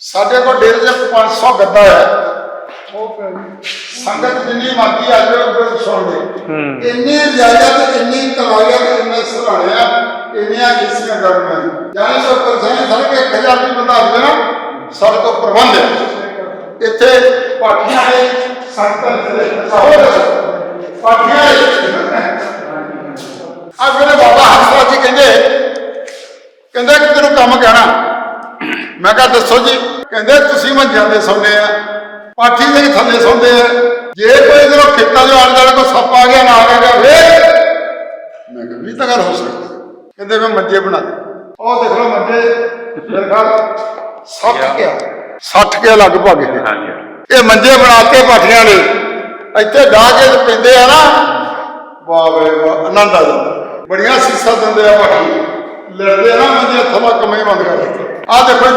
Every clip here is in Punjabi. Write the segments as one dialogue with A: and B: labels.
A: ਸਾਡੇ ਕੋਲ ਡੇਰੇ 'ਚ 500 ਗੱਦਾ ਹੈ। ਸੰਗਤ ਜਿੰਨੀ ਮਰਜ਼ੀ ਆ ਜਾਵੇ ਉਹ ਸੁਣ ਲੈ ਇੰਨੀ ਰਿਆਇਤ ਇੰਨੀ ਤਵਾਇਤ ਇੰਨੇ ਸਰਾਣਿਆ ਇੰਨੀਆਂ ਕਿਸੀਆਂ ਗਰਮਾਂ ਜਾਨੇ ਸੋ ਪਰਸਾਂ ਸੜਕ ਇੱਕ ਹਜ਼ਾਰ ਦੀ ਬੰਦਾ ਆਵੇ ਨਾ ਸਾਡੇ ਕੋਲ ਪ੍ਰਬੰਧ ਹੈ। ਇੱਥੇ ਪਾਠੀਆਂ ਦੇ ਸੰਗਤਾਂ ਦੇ ਪਾਠੀਆਂ ਆ ਮੇਰੇ ਬਾਬਾ ਹੰਸਰਾਜ ਜੀ ਕਹਿੰਦੇ ਕਹਿੰਦੇ ਕਿ ਤੈਨੂੰ ਕੰਮ ਕਹਿਣਾ। ਮੈਂ ਕਿਹਾ ਦੱਸੋ ਜੀ। ਕਹਿੰਦੇ ਤੁਸੀਂ ਮੰਜਿਆਂ ਦੇ ਸੌਂਦੇ ਆ ਪਾਠੀ ਦੇ ਥੱਲੇ ਸੌਂਦੇ ਆ। ਜੇ ਕੋਈ ਇਧਰੋਂ ਖੇਤਾਂ ਦੇ ਆਲੇ ਦੁਆਲੇ ਕੋਈ ਸੱਪ ਆ ਗਿਆ ਨਾ ਆ ਗਿਆ ਫੇਰ? ਮੈਂ ਕਿਹਾ ਵੀ ਤਾਂ ਗੱਲ ਹੋ ਸਕਦੀ ਕਹਿੰਦੇ ਮੈਂ ਮੰਜੇ ਬਣਾ ਦੇ ਉਹ ਦੇਖ ਲਓ ਮੰਜੇ ਮੇਰੇ ਖਿਆਲ 60 ਗਿਆ 60 ਕੇ ਲਗਭਗ ਇਹ?
B: ਹਾਂਜੀ।
A: ਇਹ ਮੰਜੇ ਬਣਾਤੇ ਪਾਠੀਆਂ ਨੇ। ਇੱਥੇ ਡਾਹ ਕੇ ਤੇ ਪੈਂਦੇ ਆ ਨਾ। ਵਾਹ ਵੇ ਵਾਹ ਆਨੰਦ ਆ ਜਾਂਦਾ। ਬੜੀਆਂ ਸੀਸਾਂ ਦਿੰਦੇ ਆ ਪਾਠੀ। ਲੜਦੇ ਆ ਨਾ ਮੰਜੇ ਥਮਾ ਕਮੇ ਬੰਦ ਕਰ ਦਿੱਤੇ ਆ। ਦੇਖੋ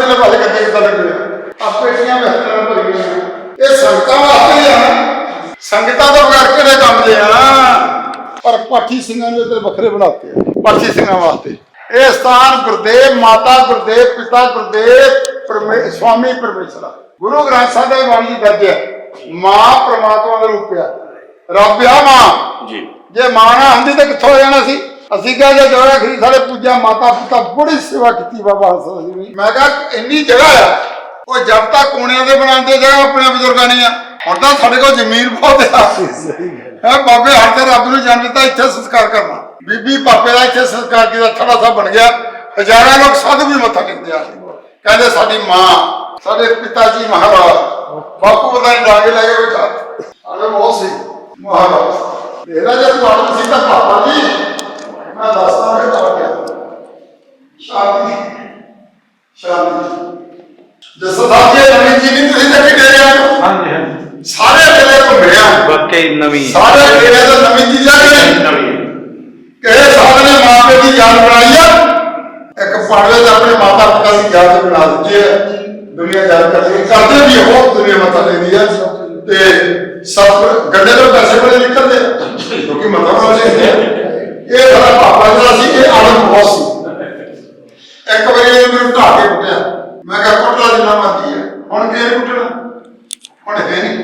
A: ਇਹਦੇ ਭਾਲੇ ਗੱਦੇ ਕਿੱਦਾਂ ਲੱਗੇ ਆ ਪੇਟੀਆਂ ਵਿੱਚ ਤਰ੍ਹਾਂ ਭਰੀਆਂ ਆ। ਇਹ ਸੰਗਤਾਂ ਵਾਸਤੇ ਹੀ ਆ। ਨਾ। ਸੰਗਤਾਂ ਤੋਂ ਬਗੈਰ ਕਿਹੜੇ ਕੰਮ ਦੇ ਆ? ਪਰ ਪਾਠੀ ਸਿੰਘਾਂ ਦੇ ਤੇ ਵੱਖਰੇ ਬਣਾਤੇ ਆ। ਪਾਠੀ ਸਿੰਘਾਂ ਵਾਸਤੇ। ਇਹ ਸਥਾਨ ਗੁਰਦੇਵ ਮਾਤਾ ਗੁਰਦੇਵ ਪਿਤਾ ਗੁਰਦੇਵ ਸਵਾਮੀ ਪਰਮੇਸ਼ਰਾ ਗੁਰੂ ਗ੍ਰੰਥ ਸਾਹਿਬ ਦੀ ਬਾਣੀ ਦੀ ਦਰਜ ਹੈ ਮਾਂ ਪ੍ਰਮਾਤਮਾ ਦਾ ਰੂਪ ਆ। ਰੱਬ ਆ ਮਾਂ।
B: ਜੀ।
A: ਜੇ ਮਾਂ ਨਾ ਹੁੰਦੀ ਤਾਂ ਕਿੱਥੋਂ ਹੋ ਜਾਣਾ ਸੀ? ਅਸੀਂ ਕਿਹਾ ਜੇ ਜੋੜਾ ਖਰੀ ਸਾਡੇ ਪੂਜਾ ਮਾਤਾ ਪਿਤਾ ਬੜੀ ਸੇਵਾ ਕੀਤੀ ਬਾਬਾ ਹਸਨ ਜੀ। ਨੇ ਮੈਂ ਕਿਹਾ ਇੰਨੀ ਜਗ੍ਹਾ ਆ ਉਹ ਜਦ ਤੱਕ ਕੋਣਿਆਂ ਦੇ ਬਣਾਉਂਦੇ ਜਗ੍ਹਾ ਆਪਣੇ ਬਜ਼ੁਰਗਾਂ ਨੇ ਆ ਹੁਣ ਤਾਂ ਸਾਡੇ ਕੋਲ ਜ਼ਮੀਰ ਬਹੁਤ ਆ। ਹੈ ਬਾਬੇ ਹਰ ਤੇ ਰੱਬ ਨੂੰ ਜਾਣ ਦਿੱਤਾ ਇੱਥੇ ਸੰਸਕਾਰ ਕਰਨਾ। ਬੀਬੀ ਪਾਪੇ ਦਾ ਇੱਥੇ ਸੰਸਕਾਰ ਕੀਤਾ ਥੜਾ ਸਾਹਿਬ ਬਣ ਗਿਆ। ਹਜ਼ਾਰਾਂ ਲੋਕ ਸਾਧੂ ਵੀ ਮੱਥਾ ਟੇਕਦੇ ਆ। ਕਹਿੰਦੇ ਸਾਡੀ ਮਾਂ ਸਾਡੇ ਪਿਤਾ ਜੀ ਮਹਾਰਾਜ ਬਾਪੂ ਦਾ ਡਾਂਗੇ ਲੈ ਕੇ ਬੈਠਾ। ਅਰੇ ਬਹੁਤ ਸੀ ਮਹਾਰਾਜ ਇਹਦਾ ਜੇ ਤੁਹਾਨੂੰ ਸੀ ਤਾਂ ਪਾਪਾ ਜੀ ਮੈਂ ਦੱਸਦਾ ਮੈਂ ਤਾਂ ਗਿਆ। ਸ਼ਾਂਤੀ। ਸ਼ਾਂਤੀ। ਜਿਸ ਸਾਹਿਬ ਜੀ ਨਵੀਂ ਜੀ ਨਹੀਂ ਤੁਸੀਂ ਤਾਂ ਕਿਤੇ ਆ
B: ਹਾਂਜੀ ਹਾਂਜੀ।
A: ਸਾਰੇ ਕਿਲੇ ਘੁੰਮੇ ਆ।
B: ਵਾਕਈ ਨਵੀਂ।
A: ਸਾਰੇ ਕਿਲੇ ਤਾਂ ਨਵੀਂ ਚੀਜ਼ ਆ। ਕਿ ਨਹੀਂ
B: ਨਵੀਂ।
A: ਕਿਹੜੇ ਸਾਹਿਬ ਨੇ ਮਾਂ ਪਿਓ ਦੀ ਯਾਦ ਬਣਾਈ ਆ? ਇੱਕ ਪਾੜਵੇ ਦਾ ਆਪਣੇ ਮਾਤਾ ਪਿਤਾ ਦੀ ਯਾਦ ਬਣਾ ਦਿੱਤੀ ਹੈ ਦੁਨੀਆ ਯਾਦ ਕਰਦੀ ਕਰਦੇ ਵੀ ਉਹ ਦੁਨੀਆ ਮਤਾ ਲੈਂਦੀ ਹੈ ਤੇ ਸਭ ਗੱਡੇ ਤੋਂ ਪੈਸੇ ਬੜੇ ਨਿਕਲਦੇ ਆ ਕਿਉਂਕਿ ਮਤਾ ਵਾਲੇ ਹੁੰਦੇ ਆ ਇਹ ਸਾਡਾ ਪਾਪਾ ਜਿਹੜਾ ਸੀ ਇਹ ਆਲਮ ਬਹੁਤ ਸੀ ਇੱਕ ਵਾਰੀ ਇਹ ਮੈਨੂੰ ਢਾਹ ਕੇ ਕੁੱਟਿਆ ਮੈਂ ਕਿਹਾ ਕੁੱਟਲਾ ਜਿੰਨਾ ਮਰਜ਼ੀ ਹੈ ਹੁਣ ਕਿਹਨੇ ਕੁੱਟਣਾ? ਹੁਣ ਹੈ ਨਹੀਂ।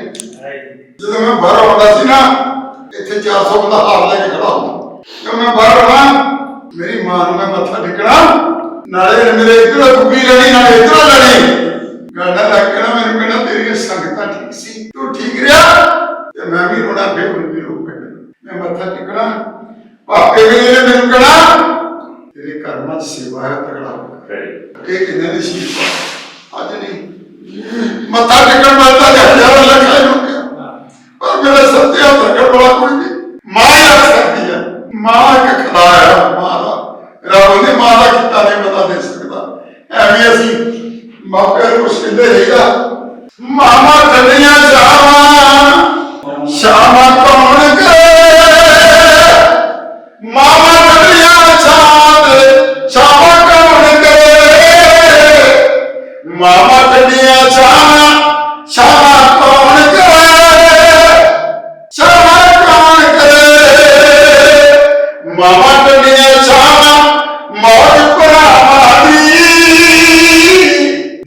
A: ਜਦੋਂ ਮੈਂ ਬਾਹਰ ਆਉਂਦਾ ਸੀ ਨਾ ਇੱਥੇ 400 ਬੰਦਾ ਹਾਰ ਲੈ ਕੇ ਖੜਾ ਹੁੰਦਾ। ਜਦੋਂ ਮੈਂ ਬਾਹਰ ਆਉਣਾ ਮੇਰੀ ਮਾਂ ਨੂੰ ਮੈਂ ਮੱਥਾ ਟੇਕਣਾ ਨਾਲੇ ਮੇਰੇ ਇਧਰੋਂ ਗੁੱਗੀ ਲੜੀ ਨਾਲੇ ਇਧਰੋਂ ਲੜੀ ਗਾਣਾ ਲੱਗਣਾ ਮੈਨੂੰ ਕਹਿੰਦਾ ਤੇਰੀ ਸੰਗਤਾਂ ਠੀਕ ਸੀ ਤੂੰ ਠੀਕ ਰਿਹਾ? ਤੇ ਮੈਂ ਵੀ ਰੋਣਾ ਹੁਣ ਵੀ ਰੋ ਪੈਣਾ ਮੈਂ ਮੱਥਾ ਟੇਕਣਾ ਭਾਪੇ ਵੀ ਨੇ ਮੈਨੂੰ ਕਹਿਣਾ ਤੇਰੇ ਕਰਮਾਂ 'ਚ ਸੇਵਾ ਹੈ ਤਗੜਾ ਹੋ ਇਹ ਕਿੰਨੇ ਦੀ ਸ਼ੀਸ਼ ਅੱਜ ਨਹੀਂ ਮੱਥਾ ਟੇਕਣ ਵਾਲਾ ਤਾਂ ਹਜ਼ਾਰਾਂ ਲੱਖਾਂ ਲੋਕ ਆ। ਪਰ ਮੇਰਾ ਸੱਤਿਆ ਲੱਗਣ ਵਾਲਾ ਕੋਈ ਨਹੀਂ ਮਾਂ ਹੀ ਰੱਖ ਸਕਦੀ ਹੈ ਮਾਂ ਇੱਕ ਖੁਦਾ ਹੈ ਮਾਂ ਦਾ ਰੱਬ ਦੀ ਮਾਂ ਦਾ ਕੀਤਾ ਨਹੀਂ ਪਤਾ ਦੇ ਸਕਦਾ ਐਵੇਂ ਅਸੀਂ ਮਾਪਿਆਂ ਨੂੰ ਕੁਛ ਕਹਿੰਦੇ ਰਹੀਦਾ ਮਾਮਾ ਮਾਮਾ ਕੱਲੀਆਂ ਛਾਵਾਂ ਸ਼ਾਮਾਂ ਕੌਣ ਕਰੇ? ਸ਼ਾਮਾਂ ਕੌਣ ਕਰੇ? ਮਾਮਾ ਕੱਲੀਆਂ ਛਾਵਾਂ ਮੌਜ ਭਰਾਵਾਂ ਦੀ।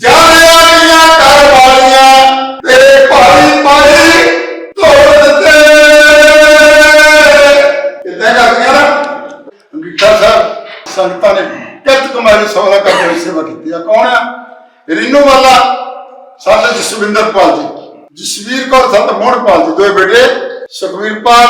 A: ਜਾਣਿਆ ਦੀਆਂ ਘਰ ਵਾਲੀਆਂ ਤੇਰੇ ਭਾਈ ਭਾਈ ਤੋੜ ਦਿੱਤੇ। ਇਦਾਂ ਕਰਦੀਆਂ ਨਾ? ਅੰਗੀਠਾ ਸਾਹਿਬ, ਸੰਗਤਾਂ ਨੇ ਕਿਤ ਕੁਮਾਰੀ ਸੋਹਣਾ ਕਰਕੇ ਸੇਵਾ ਕੀਤੀ ਆ। ਕੌਣ ਆ? ਰਿੰਨੂ ਵਾਲਾ, ਸਾਡੇ ਜਸਵਿੰਦਰ ਪਾਲ ਜੀ। ਜਸਵੀਰ ਕੌਰ ਸੰਤ ਮੋਹਨਪਾਲ ਜੀ ਦੋਏ ਬੇਟੇ। ਸੁਖਵੀਰ ਪਾਲ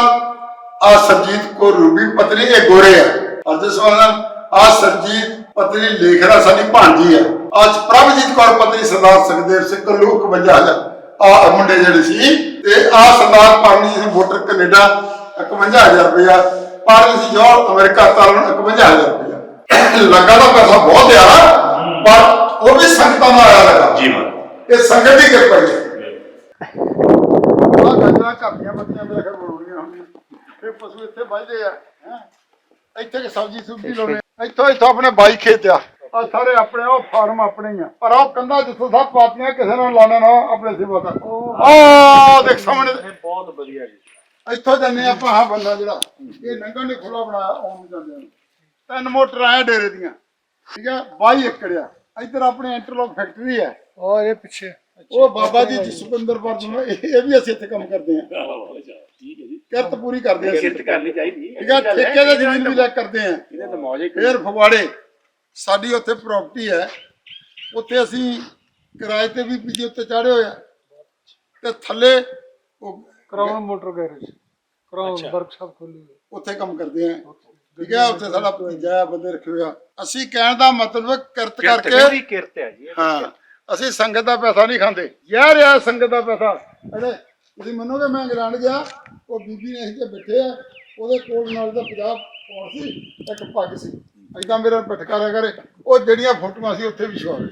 A: ਆ ਸਰਜੀਤ ਕੌਰ ਰੂਬੀ ਪਤਨੀ, ਇਹ ਗੋਰੇ ਆ। ਅੱਜ ਸਵਾਲਾਂ ਆ ਸਰਜੀਤ ਪਤਨੀ ਲੇਖਰਾ ਸਾਡੀ ਭਾਂਜੀ ਆ। ਅੱਜ ਪ੍ਰਭਜੀਤ ਕੌਰ ਪਤਨੀ ਸਰਦਾਰ ਸੁਖਦੇਵ ਸਿੰਘ ਕਲੂਕ 51000 ਆ ਮੁੰਡੇ ਜਿਹੜੇ ਸੀ, ਤੇ ਆ ਸਰਦਾਰ ਪਾਣੀ ਸੀ ਵੋਟਰ ਕੈਨੇਡਾ 51000 ਰੁਪਇਆ ਪਾਣੀ ਸੀ ਜੋ ਅਮਰੀਕਾ ਤਾਰਨ 51000 ਰੁਪਇਆ। ਲੱਗਾ ਦਾ ਪੈਸਾ ਬਹੁਤ ਆ, ਪਰ ਉਹ ਵੀ ਸੰਗਤਾਂ ਦਾ ਆਇਆ ਲੱਗਾ
B: ਜੀ ਮਾਂ
A: ਇਹ ਸੰਗਤ ਦੀ ਕਿਰਪਾ ਹੀ ਹੈ। ਆ ਘਰਦੀਆਂ ਬੱਤੀਆਂ ਮੇਰੇ ਖਿਆਲ ਬਰੋੜੀਆਂ ਹੁੰਦੀਆਂ। ਇਹ ਪਸ਼ੂ ਇੱਥੇ ਵੱਜਦੇ ਆ ਹੈਂ। ਇੱਥੇ ਕਿ ਸਬਜ਼ੀ ਸੁਬਜ਼ੀ ਲਾਉਣੇ ਆ। ਇੱਥੋਂ ਇੱਥੋਂ ਆਪਣੇ ਬਾਈ ਖੇਤ ਆ। ਆ ਸਾਰੇ ਆਪਣੇ ਉਹ ਫਾਰਮ ਆਪਣੇ ਹੀ ਆ। ਪਰ ਉਹ ਕੰਧਾਂ ਜਿੱਥੋਂ ਸਭ ਪਾਤੀਆਂ ਕਿਸੇ ਨੂੰ ਲਾਣਾ ਨਾ ਆਪਣੇ ਸਿਵਾ ਦਾ ਆ ਦੇਖ ਸਾਹਮਣੇ।
B: ਬਹੁਤ ਵਧੀਆ ਜੀ।
A: ਇੱਥੋਂ ਜਾਂਦੇ ਆਪਾਂ ਆਹ ਬੰਦਾ ਜਿਹੜਾ। ਇਹ ਨੰਗਾ ਨੇ ਖੁੱਲਾ ਬਣਾਇਆ ਆਉਣ ਨੂੰ ਜਾਂਦੇ ਨੇ ਤਿੰਨ ਮੋਟਰ ਆਏ ਡੇਰੇ ਦੀਆਂ। ਠੀਕ ਹੈ 22 ਏਕੜ ਆ। ਇੱਧਰ ਆਪਣੇ ਇੰਟਰਲੋਕ ਫੈਕਟਰੀ ਹੈ।
C: ਔਰ ਇਹ ਪਿੱਛੇ।
A: ਉਹ ਬਾਬਾ ਜੀ ਜਸਵਿੰਦਰ ਵਰਜ ਨੂੰ ਇਹ ਵੀ ਅਸੀਂ ਇੱਥੇ ਕੰਮ ਕਰਦੇ ਆ ਠੀਕ ਹੈ ਪੂਰੀ ਕਰਦੇ ਆ
B: ਕਿਰਤ ਕਰਨੀ ਚਾਹੀਦੀ
A: ਠੀਕ ਹੈ ਠੇਕੇ ਦਾ ਜ਼ਮੀਨ ਵੀ ਲੈ ਕਰਦੇ
B: ਆ
A: ਫੇਰ ਫਗਵਾੜੇ ਸਾਡੀ ਉੱਥੇ ਪ੍ਰਾਪਰਟੀ ਹੈ। ਉੱਥੇ ਅਸੀਂ ਕਿਰਾਏ ਤੇ ਵੀ ਪੀਜੀ ਉੱਤੇ ਚਾੜੇ ਹੋਇਆ ਤੇ ਥੱਲੇ ਉਹ
C: ਕਰਾਉਣ ਮੋਟਰ ਗੈਰੇਜ। ਕਰਾਉਣ ਵਰਕਸ਼ਾਪ ਖੋਲੀ
A: ਉੱਥੇ ਕੰਮ ਕਰਦੇ ਆ ਠੀਕ ਹੈ ਉੱਥੇ ਸਾਡਾ ਭਤੀਜਾ ਹੈ, ਬੰਦੇ ਰੱਖੇ ਹੋਏ ਆ। ਅਸੀਂ ਕਹਿਣ ਦਾ ਮਤਲਬ ਕਿਰਤ
B: ਕਿਰਤ
A: ਕਰਕੇ
B: ਪੂਰੀ ਕਿਰਤ ਹੈ ਜੀ।
A: ਹਾਂ ਅਸੀਂ ਸੰਗਤ ਦਾ ਪੈਸਾ ਨਹੀਂ ਖਾਂਦੇ। ਯਾਰ ਯਾਰ ਸੰਗਤ ਦਾ ਪੈਸਾ। ਅਰੇ ਤੁਸੀਂ ਮੰਨੋਗੇ ਮੈਂ ਇੰਗਲੈਂਡ ਗਿਆ ਉਹ ਬੀਬੀ ਨੇ ਅਸੀਂ ਤੇ ਬੈਠੇ ਆ ਉਹਦੇ ਕੋਲ ਨਾਲ ਦਾ 50 ਪੌਂਡ ਸੀ ਇੱਕ ਪੱਗ ਸੀ। ਐਦਾਂ ਮੇਰਾ ਪਟਕਾ ਰਿਹਾ ਕਰੇ। ਉਹ ਜਿਹੜੀਆਂ ਫੋਟੋਆਂ ਸੀ ਉੱਥੇ ਵੀ ਛਵਾਵੇ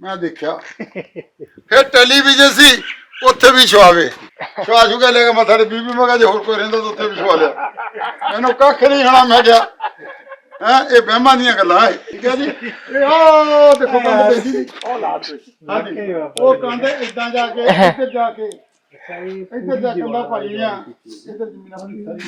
A: ਮੈਂ ਦੇਖਿਆ। ਫਿਰ ਟੈਲੀਵਿਜ਼ਨ ਸੀ ਉੱਥੇ ਵੀ ਛਵਾਵੇ ਛਵਾ ਛੁਗਾ ਲੈ ਕੇ ਮੱਥਾ ਤੇ ਬੀਬੀ, ਮੈਂ ਜੇ ਹੋਰ ਕੋਈ ਰਹਿੰਦਾ ਤਾਂ ਉੱਥੇ ਵੀ ਛਵਾ ਲਿਆ। ਮੈਨੂੰ ਕੱਖ ਨਹੀਂ ਹੋਣਾ ਮੈਂ ਕਿਹਾ, ਹੈਂ, ਇਹ ਬਹਿਮਾਂ ਦੀਆਂ ਗੱਲਾਂ ਹੈ ਠੀਕ ਹੈ ਜੀ? ਇਹ ਆ, ਦੇਖੋ ਕੰਧ ਦੇਖੀ ਜੀ।
B: ਉਹ ਲਾ ਦੋ
A: ਹਾਂਜੀ। ਉਹ ਕੰਧ ਇਦਾਂ ਜਾ ਕੇ, ਇੱਧਰ ਜਾ ਕੇ, ਇੱਧਰ ਜਾ ਕੰਧਾ ਪਾਈ ਆ ਇੱਧਰ ਜ਼ਮੀਨ ਆਪਣੀ ਸਾਰੀ